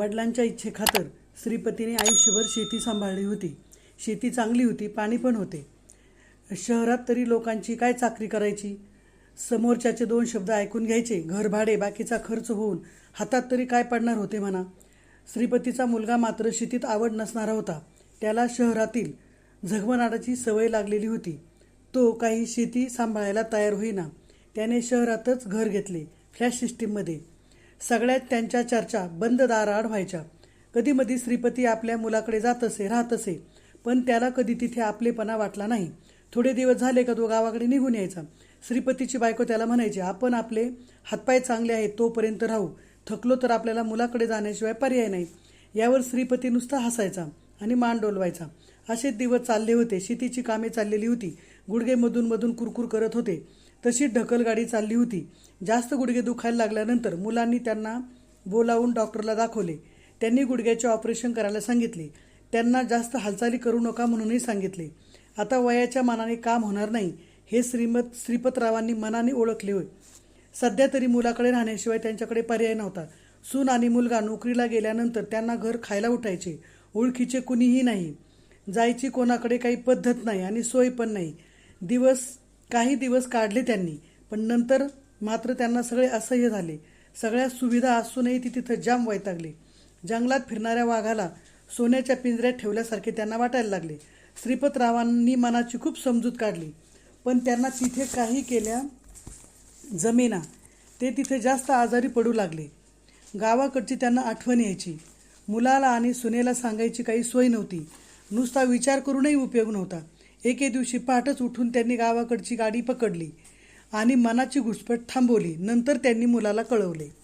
वडिलांच्या इच्छेखातर श्रीपतीने आयुष्यभर शेती सांभाळली होती. शेती चांगली होती पाणी पण होते. शहरात तरी लोकांची काय चाकरी करायची? समोरच्याचे दोन शब्द ऐकून घ्यायचे. घरभाडे बाकीचा खर्च होऊन हातात तरी काय पडणार होते म्हणा. श्रीपतीचा मुलगा मात्र शेतीत आवड नसणारा होता. त्याला शहरातील झगमनाटाची सवय लागलेली होती. तो काही शेती सांभाळायला तयार होईना. त्याने शहरातच घर घेतले फ्लॅश सिस्टीममध्ये. सगळ्यात त्यांच्या चर्चा बंद दाराआड व्हायच्या. कधीमधी श्रीपती आपल्या मुलाकडे जात असे राहत असे पण त्याला कधी तिथे आपलेपणा वाटला नाही. थोडे दिवस झाले का तो गावाकडे निघून यायचा. श्रीपतीची बायको त्याला म्हणायची आपण आपले हातपाय चांगले आहेत तोपर्यंत राहू. थकलो तर आपल्याला मुलाकडे जाण्याशिवाय पर्याय नाही. यावर श्रीपती नुसता हसायचा आणि मान डोलवायचा असेच दिवस चालले होते. शेतीची कामे चाललेली होती. गुडघे मधून मधून कुरकुर करत होते. तशीच ढकलगाडी चालली होती. जास्त गुडघे दुखायला लागल्यानंतर मुलांनी त्यांना बोलावून डॉक्टरला दाखवले. त्यांनी गुडघ्याचे ऑपरेशन करायला सांगितले. त्यांना जास्त हालचाली करू नका म्हणूनही सांगितले. आता वयाच्या मानाने काम होणार नाही हे श्रीमत श्रीपतरावांनी मनाने ओळखले होय. सध्या तरी मुलाकडे राहण्याशिवाय त्यांच्याकडे पर्याय नव्हता. सून आणि मुलगा नोकरीला गेल्यानंतर त्यांना घर खायला उठायचे. ओळखीचे कुणीही नाही. जायची कोणाकडे काही पद्धत नाही आणि सोय पण नाही. दिवस काही दिवस काढले त्यांनी पण नंतर मात्र त्यांना सगळे असह्य झाले. सगळ्या सुविधा असूनही ती तिथं जाम वैतागली. जंगलात फिरणाऱ्या वाघाला सोन्याच्या पिंजऱ्यात ठेवल्यासारखे त्यांना वाटायला लागले. श्रीपतरावांनी मनाची खूप समजूत काढली. पण त्यांना तिथे काही केल्या जमेना. ते तिथे जास्त आजारी पडू लागले. गावाकडची त्यांना आठवण यायची. मुलाला आणि सुनेला सांगायची काही सोय नव्हती. नुसता विचार करूनही उपयोग नव्हता. एके दिवशी पहाटच उठून त्यांनी गावाकडची गाडी पकडली आणि मनाची घुसपट थांबवली. नंतर त्यांनी मुलाला कळवले.